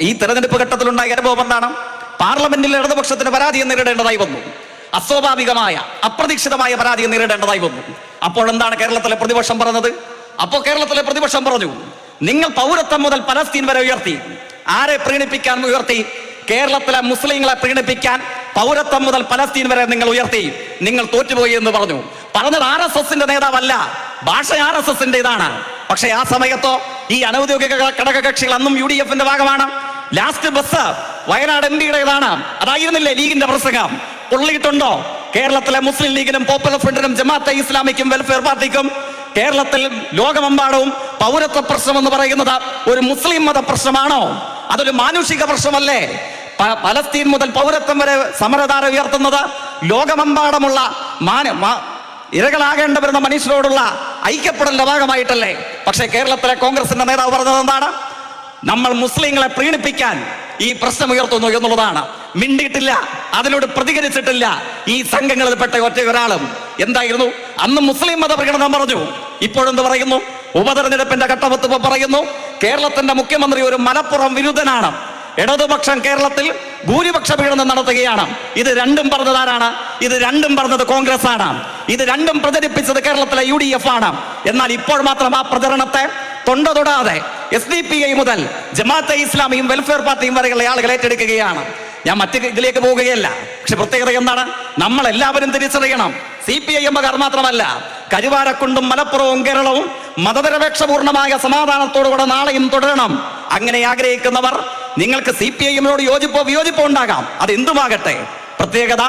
ഈ തെരഞ്ഞെടുപ്പ് ഘട്ടത്തിലുണ്ടായ അനുഭവം എന്താണ്? പാർലമെന്റിൽ ഇടതുപക്ഷത്തിന് പരാതിയെ നേരിടേണ്ടതായി വന്നു. അസ്വാഭാവികമായ അപ്രതീക്ഷിതമായ പരാതിയെ നേരിടേണ്ടതായി വന്നു. അപ്പോൾ എന്താണ് കേരളത്തിലെ പ്രതിപക്ഷം പറഞ്ഞത്? അപ്പോൾ കേരളത്തിലെ പ്രതിപക്ഷം പറഞ്ഞു നിങ്ങൾ പൗരത്വം മുതൽ പലസ്തീൻ വരെ ഉയർത്തി. ആരെ പ്രീണിപ്പിക്കാൻ ഉയർത്തി? കേരളത്തിലെ മുസ്ലിങ്ങളെ പ്രീണിപ്പിക്കാൻ പൗരത്വം മുതൽ പലസ്തീൻ വരെ നിങ്ങൾ ഉയർത്തി. നിങ്ങൾ തോറ്റുപോയി എന്ന് പറഞ്ഞു. പറഞ്ഞത് ആർ എസ് എസിന്റെ നേതാവല്ല ഭാഷ ആർ എസ് എസിന്റെ ഇതാണ് പക്ഷെ ആ സമയത്തോ ഈ അനൗദ്യോഗിക ഘടകകക്ഷികൾ അന്നും യു ഡി എഫിന്റെ ഭാഗമാണ്. ലാസ്റ്റ് ബസ് വയനാട് എം പിയുടേതാണ് അതായിരുന്നില്ലേ ലീഗിന്റെ പ്രസംഗം? പൊള്ളിയിട്ടുണ്ടോ കേരളത്തിലെ മുസ്ലിം ലീഗിനും പോപ്പുലർ ഫ്രണ്ടിനും ജമാഅത്തെ ഇസ്ലാമിക്കും വെൽഫെയർ പാർട്ടിക്കും കേരളത്തിൽ ലോകമെമ്പാടവും പൗരത്വ പ്രശ്നം എന്ന് പറയുന്നത് ഒരു മുസ്ലിം മത പ്രശ്നമാണോ? അതൊരു മാനുഷിക പ്രശ്നമല്ലേ? പലസ്തീൻ മുതൽ പൗരത്വം വരെ സമരധാര ഉയർത്തുന്നത് ലോകമെമ്പാടുമുള്ള മാന ഇരകളാകേണ്ടവരുന്ന ഇരകളാകേണ്ട വരുന്ന മനുഷ്യരോടുള്ള ഐക്യപ്പെടലിന്റെ ഭാഗമായിട്ടല്ലേ? പക്ഷേ കേരളത്തിലെ കോൺഗ്രസിന്റെ നേതാവ് പറഞ്ഞത് എന്താണ്? നമ്മൾ മുസ്ലിങ്ങളെ പ്രീണിപ്പിക്കാൻ ഈ പ്രശ്നം ഉയർത്തുന്നു എന്നുള്ളതാണ്. മിണ്ടിയിട്ടില്ല അതിനോട് പ്രതികരിച്ചിട്ടില്ല ഈ സംഘങ്ങളിൽ പെട്ട ഒറ്റ ഒരാളും എന്തായിരുന്നു? അന്ന് മുസ്ലിം മത പ്രകടനം പറഞ്ഞു. ഇപ്പോഴെന്ത് പറയുന്നു? ഉപതെരഞ്ഞെടുപ്പിന്റെ ഘട്ടമത്ത് പറയുന്നു കേരളത്തിന്റെ മുഖ്യമന്ത്രി ഒരു മലപ്പുറം വിരുദ്ധനാണ്. ഇടതുപക്ഷം കേരളത്തിൽ ഭൂരിപക്ഷ പീഡനം നടത്തുകയാണ്. ഇത് രണ്ടും പറഞ്ഞത് ആരാണ്? ഇത് രണ്ടും പറഞ്ഞത് കോൺഗ്രസ് ആണ് ഇത് രണ്ടും പ്രചരിപ്പിച്ചത് കേരളത്തിലെ യു ഡി എഫ് ആണ്. എന്നാൽ ഇപ്പോൾ മാത്രം ആ പ്രചരണത്തെ തൊണ്ട തൊടാതെ എസ് ഡി പി ഐ മുതൽ ജമാഅത്തെ ഇസ്ലാമിയും വെൽഫെയർ പാർട്ടിയും വരെയുള്ള ആളുകൾ ഏറ്റെടുക്കുകയാണ്. ഞാൻ മറ്റ് ഇതിലേക്ക് പോവുകയല്ല. പക്ഷെ പ്രത്യേകത എന്താണ്? നമ്മൾ എല്ലാവരും തിരിച്ചറിയണം. സി പി ഐ എമ്മുകാർ മാത്രമല്ല കരുവാരക്കുണ്ടും മലപ്പുറവും കേരളവും മതനിരപേക്ഷപൂർണമായ സമാധാനത്തോടുകൂടെ നാളെയും തുടരണം. അങ്ങനെ ആഗ്രഹിക്കുന്നവർ നിങ്ങൾക്ക് സി പി ഐ എമ്മിനോട് യോജിപ്പോ വിയോജിപ്പോ ഉണ്ടാകാം. അത് എന്തുമാകട്ടെ പ്രത്യേകത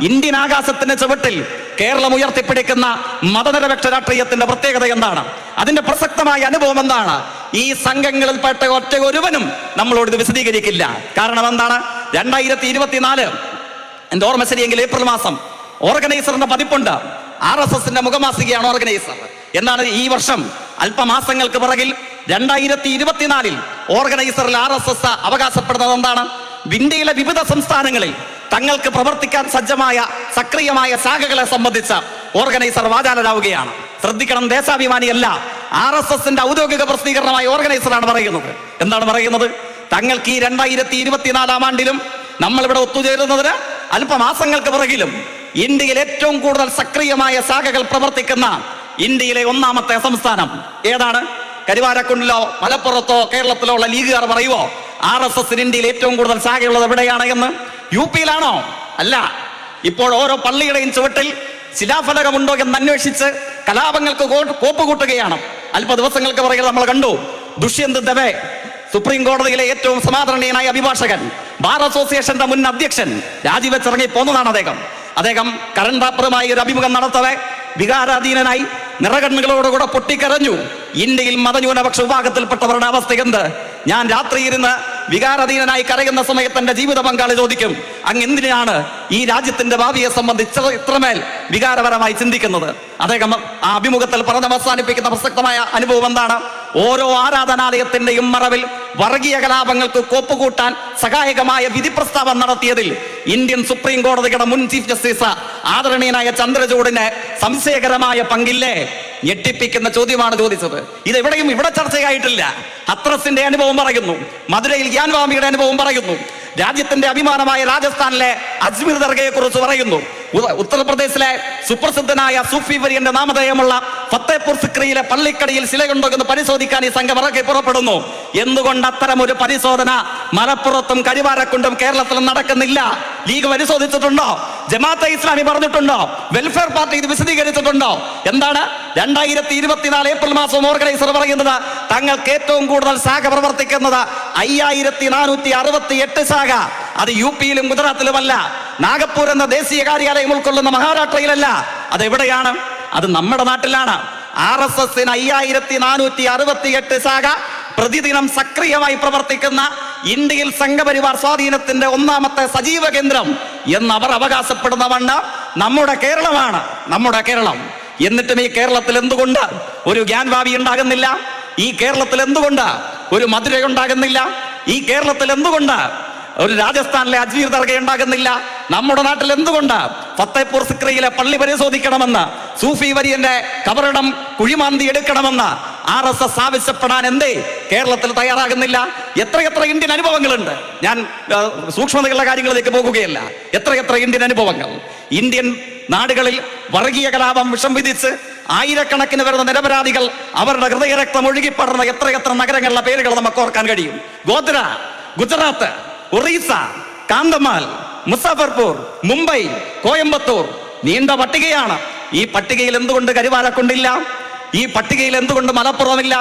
ഇന്ത്യൻ ആകാശത്തിന്റെ ചുവട്ടിൽ കേരളം ഉയർത്തിപ്പിടിക്കുന്ന മതനിരപേക്ഷ രാഷ്ട്രീയത്തിന്റെ പ്രത്യേകത എന്താണ്? അതിന്റെ പ്രസക്തമായ അനുഭവം എന്താണ്? ഈ സംഘങ്ങളിൽപ്പെട്ട ഒറ്റ ഒരുവനും നമ്മളോട് ഇത് വിശദീകരിക്കില്ല. കാരണം എന്താണ്? രണ്ടായിരത്തി ഇരുപത്തിനാല് എന്റെ ഓർമ്മ ശരിയെങ്കിൽ ഏപ്രിൽ മാസം ഓർഗനൈസറിന്റെ പതിപ്പുണ്ട്. ആർ എസ് എസിന്റെ മുഖമാസികയാണ് ഓർഗനൈസർ. എന്നാണ് ഈ വർഷം? അല്പമാസങ്ങൾക്ക് പിറകിൽ രണ്ടായിരത്തി ഇരുപത്തിനാലിൽ ഓർഗനൈസറിൽ ആർ എസ് എസ് അവകാശപ്പെടുന്നത് എന്താണ്? ഇന്ത്യയിലെ വിവിധ സംസ്ഥാനങ്ങളിൽ തങ്ങൾക്ക് പ്രവർത്തിക്കാൻ സജ്ജമായ സക്രിയമായ ശാഖകളെ സംബന്ധിച്ച് ഓർഗനൈസർ വാചാലരാവുകയാണ്. ശ്രദ്ധിക്കണം ദേശാഭിമാനിയല്ല. ആർ എസ് എസിന്റെ ഔദ്യോഗിക പ്രസിദ്ധീകരണമായ ഓർഗനൈസറാണ് പറയുന്നത്. എന്താണ് പറയുന്നത്? തങ്ങൾക്ക് ഈ രണ്ടായിരത്തി ഇരുപത്തിനാലാം ആണ്ടിലും നമ്മൾ ഇവിടെ ഒത്തുചേരുന്നതിന് അല്പമാസങ്ങൾക്ക് പിറകിലും ഇന്ത്യയിൽ ഏറ്റവും കൂടുതൽ സക്രിയമായ ശാഖകൾ പ്രവർത്തിക്കുന്ന ഇന്ത്യയിലെ ഒന്നാമത്തെ സംസ്ഥാനം ഏതാണ്? കരുവാരക്കുണ്ടിലോ മലപ്പുറത്തോ കേരളത്തിലോ ഉള്ള ലീഗുകാർ പറയുവോ ആർ എസ് എസിന് ഇന്ത്യയിൽ ഏറ്റവും കൂടുതൽ ശാഖയുള്ളത് എവിടെയാണ് എന്ന്? യു പിയിലാണോ? അല്ല. ഇപ്പോൾ ഓരോ പള്ളിയുടെയും ചുവട്ടിൽ ശിലാഫലകമുണ്ടോ എന്ന് അന്വേഷിച്ച് കലാപങ്ങൾക്ക് കോപ്പ് കൂട്ടുകയാണ്. അല്പ ദിവസങ്ങൾക്ക് പുറകെ നമ്മൾ കണ്ടു. ദുഷ്യന്ത് ദവെ സുപ്രീം കോടതിയിലെ ഏറ്റവും സമാദരണീയനായ അഭിഭാഷകൻ ബാർ അസോസിയേഷന്റെ മുൻ അധ്യക്ഷൻ രാജിവെച്ചിറങ്ങി പോന്നതാണ് അദ്ദേഹം. അദ്ദേഹം കരൺ ഒരു അഭിമുഖം നടത്തവേ വികാരാധീനനായി നിറകണ്ണുകളോടുകൂടെ പൊട്ടിക്കരഞ്ഞു. ഇന്ത്യയിൽ മതന്യൂനപക്ഷ വിഭാഗത്തിൽപ്പെട്ടവരുടെ അവസ്ഥ എന്ത്? ഞാൻ രാത്രി ഇരുന്ന് വികാരാധീനനായി കരയുന്ന സമയത്ത് എന്റെ ജീവിത പങ്കാളി ചോദിക്കും അങ്ങ് എന്തിനാണ് ഈ രാജ്യത്തിന്റെ ഭാവിയെ സംബന്ധിച്ച് ഇത്രമേൽ വികാരപരമായി ചിന്തിക്കുന്നത്? അദ്ദേഹം ആ അഭിമുഖത്തിൽ പറഞ്ഞ് അവസാനിപ്പിക്കുന്ന പ്രസക്തമായ അനുഭവം എന്താണ്? ഓരോ ആരാധനാലയത്തിന്റെയും മറവിൽ വർഗീയ കലാപങ്ങൾക്ക് കോപ്പുകൂട്ടാൻ സഹായകമായ വിധി പ്രസ്താവം നടത്തിയതിൽ ഇന്ത്യൻ സുപ്രീം കോടതിയുടെ മുൻ ചീഫ് ജസ്റ്റിസ് ആദരണീയനായ ചന്ദ്രചൂഡിന് സംശയകരമായ പങ്കില്ലേ? ഞെട്ടിപ്പിക്കുന്ന ചോദ്യമാണ് ചോദിച്ചത്. ഇത് എവിടെയും ഇവിടെ ചർച്ചയായിട്ടില്ല. അത്രസിന്റെ അനുഭവം പറയുന്നു. മധുരയിൽ ഗ്യാൻവാമിയുടെ അനുഭവം പറയുന്നു. രാജ്യത്തിന്റെ അഭിമാനമായ രാജസ്ഥാനിലെ അജ്മീർ ദർഗയെ കുറിച്ച് പറയുന്നു ഉത്തർപ്രദേശിലെ സുപ്രസിദ്ധനായ സൂഫി വര്യന്റെ നാമധേയമുള്ള ഫത്തേപൂർ സിക്രിയിലെ പള്ളിക്കടിയിൽ ശിലയുണ്ടോ എന്ന് പരിശോധിക്കാൻ ഈ സംഘം ഇറക്കി പുറപ്പെടുന്നു. എന്തുകൊണ്ട് അത്തരം ഒരു പരിശോധന മലപ്പുറത്തും കരിവാരക്കുണ്ടും കേരളത്തിലും നടക്കുന്നില്ല? ലീഗ് പരിശോധിച്ചിട്ടുണ്ടോ? ജമാഅത്തെ ഇസ്ലാമി പറഞ്ഞിട്ടുണ്ടോ? വെൽഫെയർ പാർട്ടി ഇത് വിശദീകരിച്ചിട്ടുണ്ടോ? എന്താണ്? രണ്ടായിരത്തി ഇരുപത്തിനാല് ഏപ്രിൽ മാസം ഓർഗനൈസർ പറയുന്നത് തങ്ങൾക്ക് ഏറ്റവും കൂടുതൽ ശാഖ പ്രവർത്തിക്കുന്നത് അയ്യായിരത്തി നാനൂറ്റി അറുപത്തി എട്ട് ശാഖ. അത് യു പിയിലും ഗുജറാത്തിലുമല്ല. നാഗപ്പൂർ എന്ന ദേശീയ കാര്യാലയം ഉൾക്കൊള്ളുന്ന മഹാരാഷ്ട്രയിലല്ല. അത് എവിടെയാണ്? അത് നമ്മുടെ നാട്ടിലാണ്. ആർ എസ് എസിന് അയ്യായിരത്തി നാനൂറ്റി അറുപത്തി എട്ട് ശാഖ പ്രതിദിനം സക്രിയമായി പ്രവർത്തിക്കുന്ന ഇന്ത്യയിൽ സംഘപരിവാർ സ്വാധീനത്തിന്റെ ഒന്നാമത്തെ സജീവ കേന്ദ്രം എന്ന് അവർ അവകാശപ്പെടുന്ന മണ്ണ് നമ്മുടെ കേരളമാണ്. നമ്മുടെ കേരളം. എന്നിട്ടും ഈ കേരളത്തിൽ എന്തുകൊണ്ട് ഒരു ഗ്യാൻവാവി ഉണ്ടാകുന്നില്ല? ഈ കേരളത്തിൽ എന്തുകൊണ്ട് ഒരു മധുര ഉണ്ടാകുന്നില്ല? ഈ കേരളത്തിൽ എന്തുകൊണ്ട് ഒരു രാജസ്ഥാനിലെ അജ്മീർ ദർഗ ഉണ്ടാകുന്നില്ല? നമ്മുടെ നാട്ടിൽ എന്തുകൊണ്ട് ഫത്തേപൂർ സിക്രിയിലെ പള്ളി പരിശോധിക്കണമെന്ന് സൂഫി വര്യന്റെ കബറിടം കുഴിമാന്തി എടുക്കണമെന്ന് ആർ എസ് എസ് ആവശ്യപ്പെടാൻ എന്തേ കേരളത്തിൽ തയ്യാറാകുന്നില്ല? എത്ര എത്ര ഇന്ത്യൻ അനുഭവങ്ങളുണ്ട്? ഞാൻ സൂക്ഷ്മതയുള്ള കാര്യങ്ങളിലേക്ക് പോകുകയല്ല. എത്ര ഇന്ത്യൻ അനുഭവങ്ങൾ? ഇന്ത്യൻ നാടുകളിൽ വർഗീയ കലാപം വിഷം വിധിച്ച് ആയിരക്കണക്കിന് വരുന്ന നിരപരാധികൾ അവരുടെ ഹൃദയരക്തം ഒഴുകിപ്പടർന്ന എത്രയെത്ര നഗരങ്ങളുടെ പേരുകൾ നമുക്ക് ഓർക്കാൻ കഴിയും. ഗോദ്ര ഗുജറാത്ത് ഒറീസ കാന്തമാൽ മുസാഫർപൂർ മുംബൈ കോയമ്പത്തൂർ നീണ്ട പട്ടികയാണ്. ഈ പട്ടികയിൽ എന്തുകൊണ്ട് കരുവാരക്കൊണ്ടില്ല ഈ പട്ടികയിൽ എന്തുകൊണ്ട് മലപ്പുറമില്ല?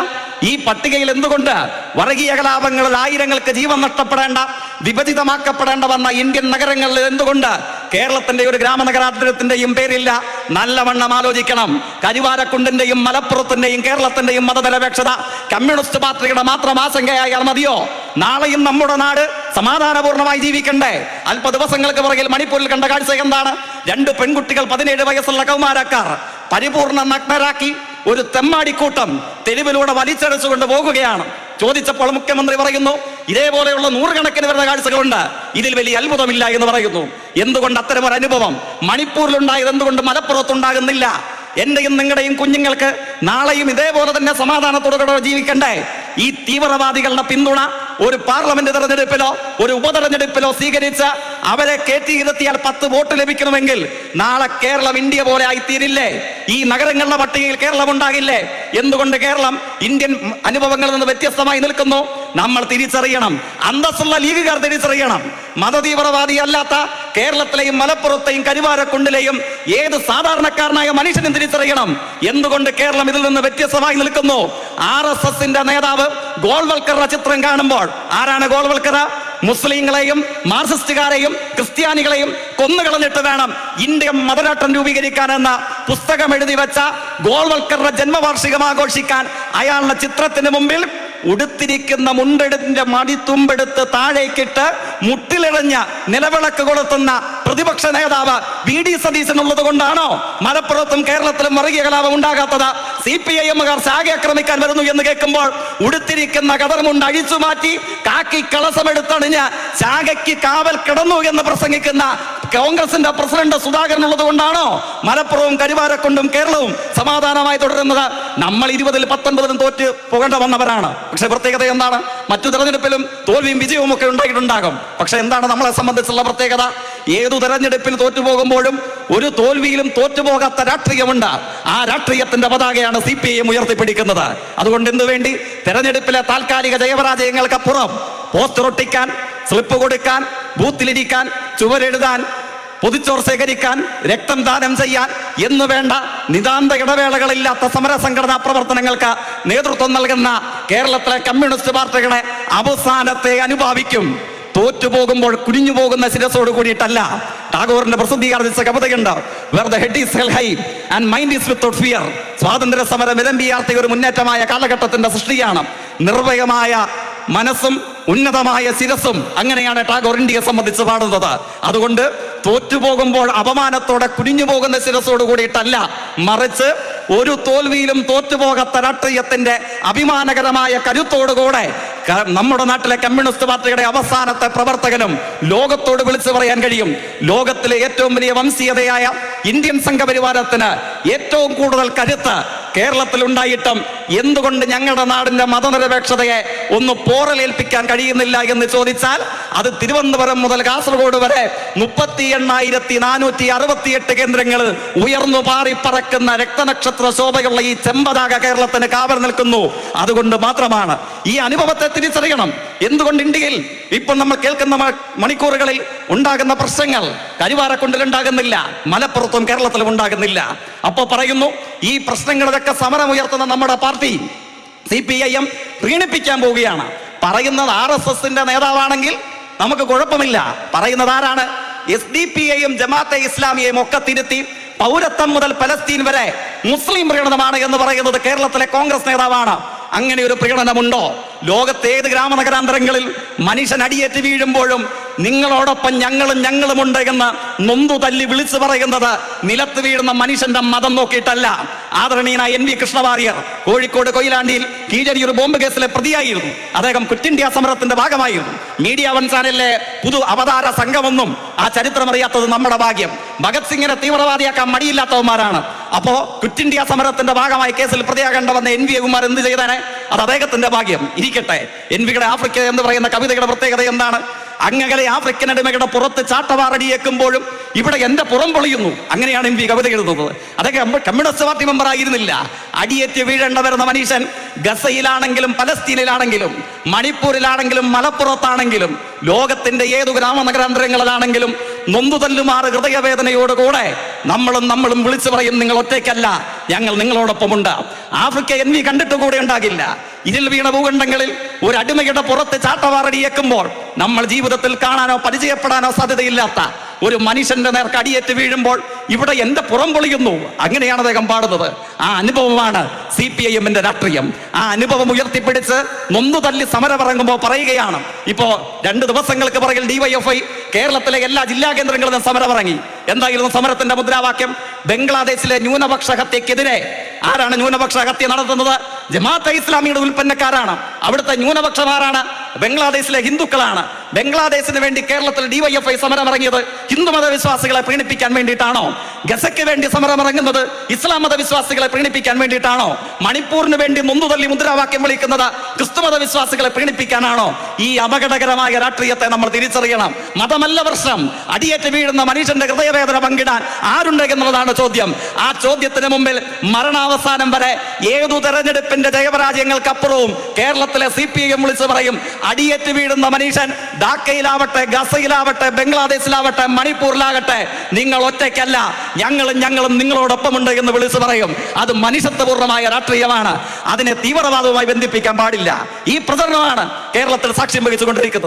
ഈ പട്ടികയിൽ എന്തുകൊണ്ട് വർഗീയ കലാപങ്ങളിൽ ആയിരങ്ങൾക്ക് ജീവൻ നഷ്ടപ്പെടേണ്ട വിഭജിതമാക്കപ്പെടേണ്ട വന്ന ഇന്ത്യൻ നഗരങ്ങളിൽ എന്തുകൊണ്ട് കേരളത്തിന്റെ ഒരു ഗ്രാമനഗരാന്തരത്തിന്റെയും പേരില്ല. നല്ലവണ്ണം ആലോചിക്കണം. കരുവാരക്കുണ്ടിന്റെയും മലപ്പുറത്തിന്റെയും കേരളത്തിന്റെയും മതനിരപേക്ഷത കമ്മ്യൂണിസ്റ്റ് പാർട്ടിയുടെ മാത്രം ആശങ്കയായാൽ മതിയോ? നാളെയും നമ്മുടെ നാട് സമാധാനപൂർണമായി ജീവിക്കണ്ടേ? അല്പ ദിവസങ്ങൾക്ക് പുറകിൽ മണിപ്പൂരിൽ കണ്ട കാഴ്ച എന്താണ്? രണ്ട് പെൺകുട്ടികൾ പതിനേഴ് വയസ്സുള്ള കൗമാരക്കാർ പരിപൂർണ നഗ്നരാക്കി ഒരു തെമ്മാടിക്കൂട്ടം തെരുവിലൂടെ വലിച്ചടിച്ചുകൊണ്ട് പോകുകയാണ്. ചോദിച്ചപ്പോൾ മുഖ്യമന്ത്രി പറയുന്നു ഇതേപോലെയുള്ള നൂറുകണക്കിന് വരുന്ന കാഴ്ചകളുണ്ട് ഇതിൽ വലിയ അത്ഭുതമില്ല എന്ന് പറയുന്നു. എന്തുകൊണ്ട് അത്തരം ഒരു അനുഭവം? മണിപ്പൂരിലുണ്ടായത് എന്തുകൊണ്ട് മലപ്പുറത്തുണ്ടാകുന്നില്ല? എന്റെയും നിങ്ങളുടെയും കുഞ്ഞുങ്ങൾക്ക് നാളെയും ഇതേപോലെ തന്നെ സമാധാനത്തോടെ ജീവിക്കണ്ടേ? ഈ തീവ്രവാദികളുടെ പിന്തുണ ഒരു പാർലമെന്റ് തെരഞ്ഞെടുപ്പിലോ ഒരു ഉപതെരഞ്ഞെടുപ്പിലോ സ്വീകരിച്ച് അവരെ കയറ്റി ഇരുത്തിയാൽ പത്ത് വോട്ട് ലഭിക്കണമെങ്കിൽ നാളെ കേരളം ഇന്ത്യ പോലെ ആയിത്തീരില്ലേ? ഈ നഗരങ്ങളുടെ പട്ടികയിൽ കേരളം ഉണ്ടാകില്ലേ? എന്തുകൊണ്ട് കേരളം ഇന്ത്യൻ അനുഭവങ്ങളിൽ നിന്ന് വ്യത്യസ്തമായി നിൽക്കുന്നു? നമ്മൾ തിരിച്ചറിയണം. അന്തസ്സുള്ള ലീഗുകാർ തിരിച്ചറിയണം. മതതീവ്രവാദി അല്ലാത്ത കേരളത്തിലെയും മലപ്പുറത്തെയും കരുവാരക്കുണ്ടിലെയും ഏത് സാധാരണക്കാരനായ മനുഷ്യനും തിരിച്ചറിയണം. എന്തുകൊണ്ട് കേരളം ഇതിൽ നിന്ന് വ്യത്യസ്തമായി നിൽക്കുന്നു? ആർ എസ് എസിന്റെ നേതാവ് ഗോൾവൽക്കറുടെ ചിത്രം കാണുമ്പോൾ ആരാണ് ഗോൾവൽക്കറ? മുസ്ലിങ്ങളെയും മാർസിസ്റ്റുകാരെയും ക്രിസ്ത്യാനികളെയും കൊന്നുകളഞ്ഞിട്ട് വേണം ഇന്ത്യ മതരാട്ടം രൂപീകരിക്കാനെന്ന പുസ്തകം എഴുതി വെച്ച ഗോൾവൽക്കറുടെ ജന്മവാർഷികം ആഘോഷിക്കാൻ അയാളുടെ ചിത്രത്തിന് മുമ്പിൽ ഉടുത്തിരിക്കുന്ന മുണ്ടെടുത്തിന്റെ മടിത്തുമ്പെടുത്ത് താഴേക്കിട്ട് മുട്ടിലിഴഞ്ഞ് നിലവിളക്ക് കൊളുത്തുന്ന പ്രതിപക്ഷ നേതാവ് വി ഡി സതീശൻ ഉള്ളത് കൊണ്ടാണോ മലപ്പുറത്തും കേരളത്തിലും വർഗീയ കലാപം ഉണ്ടാകാത്തത്? സി പി ഐ എമ്മുകാർ ശാഖ ആക്രമിക്കാൻ വരുന്നു എന്ന് കേൾക്കുമ്പോൾ ഉടുത്തിരിക്കുന്ന കതർമുണ്ട് അഴിച്ചു മാറ്റി കാക്കി കളസമെടുത്തണിഞ്ഞ് ശാഖയ്ക്ക് കാവൽ കിടന്നു എന്ന് പ്രസംഗിക്കുന്ന കോൺഗ്രസിന്റെ പ്രസിഡന്റ് സുധാകരൻ ഉള്ളത് കൊണ്ടാണോ മലപ്പുറവും കരുവാരക്കൊണ്ടും കേരളവും സമാധാനമായി തുടരുന്നത്? നമ്മൾ ഇരുപതിൽ പത്തൊൻപതിലും തോറ്റ് പോകേണ്ട വന്നവരാണ്. പക്ഷെ പ്രത്യേകത എന്താണ്? മറ്റു തെരഞ്ഞെടുപ്പിലും തോൽവിയും വിജയവും ഒക്കെ ഉണ്ടായിട്ടുണ്ടാകും. പക്ഷെ എന്താണ് നമ്മളെ സംബന്ധിച്ചുള്ള പ്രത്യേകത? ഏതു തെരഞ്ഞെടുപ്പിൽ തോറ്റുപോകുമ്പോഴും ഒരു തോൽവിയിലും തോറ്റുപോകാത്ത രാഷ്ട്രീയമുണ്ട്. ആ രാഷ്ട്രീയത്തിന്റെ പതാകയാണ് സി പി ഐ ഉയർത്തിപ്പിടിക്കുന്നത്. അതുകൊണ്ട് എന്തു വേണ്ടി തെരഞ്ഞെടുപ്പിലെ താൽക്കാലിക ജയപരാജയങ്ങൾക്കപ്പുറം പോസ്റ്റർ ഒട്ടിക്കാൻ സ്ലിപ്പ് കൊടുക്കാൻ ബൂത്തിലിരിക്കാൻ ചുവരെഴുതാൻ പൊതിച്ചോർ ശേഖരിക്കാൻ രക്തം ദാനം ചെയ്യാൻ എന്ന് വേണ്ട നിതാന്ത ഇടവേളകളില്ലാത്ത സമര സംഘടനാ പ്രവർത്തനങ്ങൾക്ക് നേതൃത്വം നൽകുന്ന കേരളത്തിലെ കമ്മ്യൂണിസ്റ്റ് പാർട്ടികളെ അവസാനത്തെ അനുഭാവിക്കും. തോറ്റുപോകുമ്പോൾ കുനിഞ്ഞു പോകുന്ന ശിരസോട് കൂടിയിട്ടല്ല. ടാഗോറിന്റെ പ്രസിദ്ധീകരിച്ച കവിതയുണ്ട്. Where head is high and mind is fear സ്വാതന്ത്ര്യ സമര വിലമ്പിയാർത്തിയ ഒരു മുന്നേറ്റമായ കാലഘട്ടത്തിന്റെ സൃഷ്ടിയാണ്. നിർഭയമായ മനസ്സും ഉന്നതമായ ശിരസും അങ്ങനെയാണ് ടാഗോർ ഇന്ത്യയെ സംബന്ധിച്ച് പാടുന്നത്. അതുകൊണ്ട് തോറ്റുപോകുമ്പോൾ അപമാനത്തോടെ കുനിഞ്ഞു പോകുന്ന ശിരസോട് കൂടിയിട്ടല്ല മറിച്ച് ഒരു തോൽവിയിലും തോറ്റുപോകാത്ത രാഷ്ട്രീയത്തിന്റെ അഭിമാനകരമായ കരുത്തോടുകൂടെ നമ്മുടെ നാട്ടിലെ കമ്മ്യൂണിസ്റ്റ് പാർട്ടിയുടെ അവസാനത്തെ പ്രവർത്തകനും ലോകത്തോട് വിളിച്ചു പറയാൻ കഴിയും. ലോകത്തിലെ ഏറ്റവും വലിയ വംശീയതയായ ഇന്ത്യൻ സംഘപരിവാരത്തിന് ഏറ്റവും കൂടുതൽ കരുത്ത് കേരളത്തിൽ ഉണ്ടായിട്ടും എന്തുകൊണ്ട് ഞങ്ങളുടെ നാടിന്റെ മതനിരപേക്ഷതയെ ഒന്ന് പോറലേൽപ്പിക്കാൻ കഴിയുന്നില്ല എന്ന് ചോദിച്ചാൽ അത് തിരുവനന്തപുരം മുതൽ കാസർഗോഡ് വരെ മുപ്പത്തി എണ്ണായിരത്തി നാനൂറ്റി അറുപത്തിയെട്ട് കേന്ദ്രങ്ങളിൽ ഉയർന്നു പാറി പറക്കുന്ന രക്തനക്ഷത്ര ശോഭയുള്ള ഈ ചെമ്പതാക കേരളത്തിന് കാവൽ നിൽക്കുന്നു. അതുകൊണ്ട് മാത്രമാണ് ഈ അനുഭവത്തെ തിരിച്ചറിയണം. എന്തുകൊണ്ട് ഇന്ത്യയിൽ ഇപ്പോൾ നമ്മൾ കേൾക്കുന്ന മണിക്കൂറുകളിൽ ഉണ്ടാകുന്ന പ്രശ്നങ്ങൾ കരിവാരക്കുണ്ടിലുണ്ടാകുന്നില്ല മലപ്പുറത്തും കേരളത്തിലും ഉണ്ടാകുന്നില്ല. അപ്പോൾ പറയുന്നു ഈ പ്രശ്നങ്ങളിലൊക്കെ സമരമുയർത്തുന്ന നമ്മുടെ party C P I M പ്രീണിപ്പിക്കാൻ പോവുകയാണ്. പറയുന്നത് ആർ എസ് എസിന്റെ നേതാവാണെങ്കിൽ നമുക്ക് കുഴപ്പമില്ല. പറയുന്നത് ആരാണ്? എസ് ഡി പി ഐയും ജമാഅത്തെ ഇസ്ലാമിയെയും ഒക്കെ തിരുത്തി പൗരത്വം മുതൽ പലസ്തീൻ വരെ മുസ്ലിം പ്രീണതമാണ് എന്ന് പറയുന്നത് കേരളത്തിലെ കോൺഗ്രസ് നേതാവാണ്. അങ്ങനെ ഒരു പ്രകടനമുണ്ടോ ലോകത്തെ ഏത് ഗ്രാമനഗരാന്തരങ്ങളിൽ മനുഷ്യൻ അടിയേറ്റ് വീഴുമ്പോഴും നിങ്ങളോടൊപ്പം ഞങ്ങളും ഞങ്ങളുമുണ്ട് എന്ന് നൊന്തു തല്ലി വിളിച്ചു പറയുന്നത് നിലത്ത് വീഴുന്ന മനുഷ്യന്റെ മതം നോക്കിയിട്ടല്ല. ആദരണീയനായ എൻ വി കൃഷ്ണവാര്യർ കോഴിക്കോട് കൊയിലാണ്ടിയിൽ ഒരു ബോംബ് കേസിലെ പ്രതിയായിരുന്നു. അദ്ദേഹം ക്വിറ്റ് ഇന്ത്യ സമരത്തിന്റെ ഭാഗമായിരുന്നു. മീഡിയ വൺ ചാനലിലെ പുതു അവതാര സംഘമൊന്നും ആ ചരിത്രം അറിയാത്തത് നമ്മുടെ ഭാഗ്യം. ഭഗത് സിംഗിനെ തീവ്രവാദിയാക്കാൻ മടിയില്ലാത്തവന്മാരാണ്. അപ്പോ ക്വിറ്റ് ഇന്ത്യ സമരത്തിന്റെ ഭാഗമായി കേസിൽ പ്രതിയാകേണ്ട വന്ന എൻ വി കുമാർ എന്ത് ചെയ്തേനെ? അത് അദ്ദേഹത്തിന്റെ ഭാഗ്യം. ഇരിക്കട്ടെ. എൻ വിയുടെ ആഫ്രിക്ക എന്ന് പറയുന്ന കവിതയുടെ പ്രത്യേകത എന്താണ്? അങ്ങകലെ ആഫ്രിക്കൻ അടിമകളുടെ പുറത്ത് ചാട്ടവാറടിയേക്കുമ്പോഴും ഇവിടെ എന്റെ പുറം പൊളിയുന്നു. അങ്ങനെയാണ് എം പി കവിത എഴുതുന്നത്. അതൊക്കെ കമ്മ്യൂണിസ്റ്റ് പാർട്ടി മെമ്പർ ആയിരുന്നില്ല. അടിയേറ്റ് വീഴേണ്ട വരുന്ന ഗസയിലാണെങ്കിലും പലസ്തീനിലാണെങ്കിലും മണിപ്പൂരിലാണെങ്കിലും മലപ്പുറത്താണെങ്കിലും ലോകത്തിന്റെ ഏതു ഗ്രാമ നഗരാന്തരങ്ങളിലാണെങ്കിലും നൊന്തു തല്ലുമാറ് ഹൃദയവേദനയോടുകൂടെ നമ്മളും നമ്മളും വിളിച്ചു പറയും നിങ്ങൾ ഒറ്റയ്ക്കല്ല ഞങ്ങൾ നിങ്ങളോടൊപ്പമുണ്ട്. ആഫ്രിക്ക എന്നീ കണ്ടിട്ട് കൂടെ ഉണ്ടാകില്ല. ഇതിൽ വീണ ഭൂഖണ്ഡങ്ങളിൽ ഒരു അടിമയുടെ പുറത്ത് ചാട്ടവാറടിയേക്കുമ്പോൾ നമ്മൾ ജീവിതത്തിൽ കാണാനോ പരിചയപ്പെടാനോ സാധ്യതയില്ലാത്ത ഒരു മനുഷ്യന്റെ നേർക്ക് അടിയേറ്റ് വീഴുമ്പോൾ ഇവിടെ എന്റെ പുറം പൊളിയുന്നു അങ്ങനെയാണ് അദ്ദേഹം പാടുന്നത്. ആ അനുഭവമാണ് സി പി ഐ എമ്മിന്റെ രാഷ്ട്രീയം. ആ അനുഭവം ഉയർത്തിപ്പിടിച്ച് നൊന്നു തല്ലി സമരമിറങ്ങുമ്പോൾ പറയുകയാണ്. ഇപ്പോ രണ്ട് ദിവസങ്ങൾക്ക് പുറകിൽ ഡിവൈഎഫ്ഐ കേരളത്തിലെ എല്ലാ ജില്ലാ കേന്ദ്രങ്ങളിലും സമരമിറങ്ങി എന്തായിരുന്നു സമരത്തിന്റെ മുദ്രാവാക്യം? ബംഗ്ലാദേശിലെ ന്യൂനപക്ഷ ഹത്യക്കെതിരെ ആരാണ് ന്യൂനപക്ഷ ഹത്യ നടത്തുന്നത്? ജമാഅത്തെ ഇസ്ലാമിയുടെ ഉൽപ്പന്നക്കാരാണ്. അവിടുത്തെ ന്യൂനപക്ഷമാരാണ് ബംഗ്ലാദേശിലെ ഹിന്ദുക്കളാണ്. ബംഗ്ലാദേശിന് വേണ്ടി കേരളത്തിൽ ഡിവൈഎഫ്ഐ സമരം ഇറങ്ങിയത് ഹിന്ദു മതവിശ്വാസികളെ പ്രീണിപ്പിക്കാൻ വേണ്ടിയിട്ടാണോ? ഗസയ്ക്ക് വേണ്ടി സമരമിറങ്ങുന്നത് ഇസ്ലാം മതവിശ്വാസികളെ പ്രീണിപ്പിക്കാൻ വേണ്ടിയിട്ടാണോ? മണിപ്പൂരിന് വേണ്ടി നൊന്തുതള്ളി മുദ്രാവാക്യം വിളിക്കുന്നത് ക്രിസ്തു മതവിശ്വാസികളെ പ്രീണിപ്പിക്കാനാണോ? ഈ അപകടകരമായ രാഷ്ട്രീയത്തെ നമ്മൾ തിരിച്ചറിയണം. മതമല്ല പ്രശ്നം. അടിയേറ്റ് വീഴുന്ന മനുഷ്യന്റെ ഹൃദയവേദന പങ്കിടാൻ ആരുണ്ട് എന്നുള്ളതാണ് ചോദ്യം. ആ ചോദ്യത്തിന് മുമ്പിൽ മരണാവസാനം വരെ ഏതു തെരഞ്ഞെടുപ്പിന്റെ ജയപരാജയങ്ങൾക്കപ്പുറവും കേരളത്തിലെ സി പി എം വിളിച്ചു പറയും അടിയേറ്റ് വീഴുന്ന മനീഷൻ ധാക്കയിലാവട്ടെ ഗസയിലാവട്ടെ ബംഗ്ലാദേശിലാവട്ടെ മണിപ്പൂരിലാകട്ടെ നിങ്ങൾ ഒറ്റയ്ക്കല്ല ഞങ്ങളും ഞങ്ങളും നിങ്ങളോടൊപ്പമുണ്ട് എന്ന് വിളിച്ചു പറയും. അത് മനുഷ്യത്വപൂർണമായ രാഷ്ട്രീയമാണ്. അതിനെ തീവ്രവാദവുമായി ബന്ധിപ്പിക്കാൻ പാടില്ല. ഈ പ്രചരണമാണ് കേരളത്തിൽ സാക്ഷ്യം വഹിച്ചുകൊണ്ടിരിക്കുന്നത്.